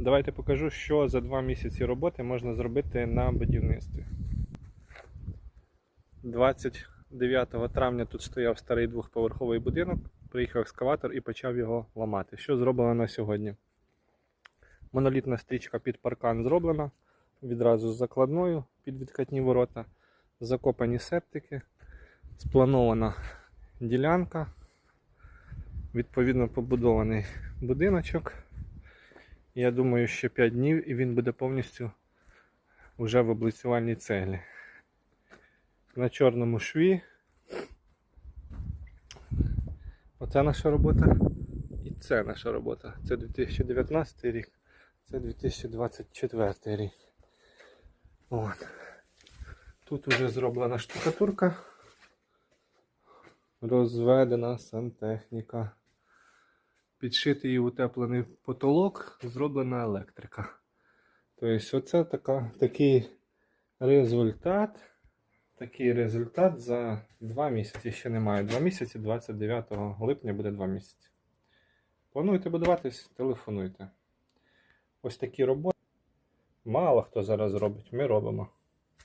Давайте покажу, що за два місяці роботи можна зробити на будівництві. 29 травня тут стояв старий двохповерховий будинок, приїхав екскаватор і почав його ламати. Що зроблено на сьогодні? Монолітна стрічка під паркан зроблена, відразу з закладною під відкатні ворота, закопані септики, спланована ділянка, відповідно побудований будиночок. Я думаю, ще 5 днів і він буде повністю вже в облицювальній цеглі. На чорному шві. Оце наша робота. І це наша робота. Це 2019 рік, це 2024 рік. От. Тут вже зроблена штукатурка. Розведена сантехніка. Підшитий і утеплений потолок, зроблена електрика. Тобто, оце така, такий результат. Такий результат за 2 місяці. Ще немає. 2 місяці, 29 липня буде 2 місяці. Плануєте будуватись, телефонуйте. Ось такі роботи. Мало хто зараз робить, ми робимо.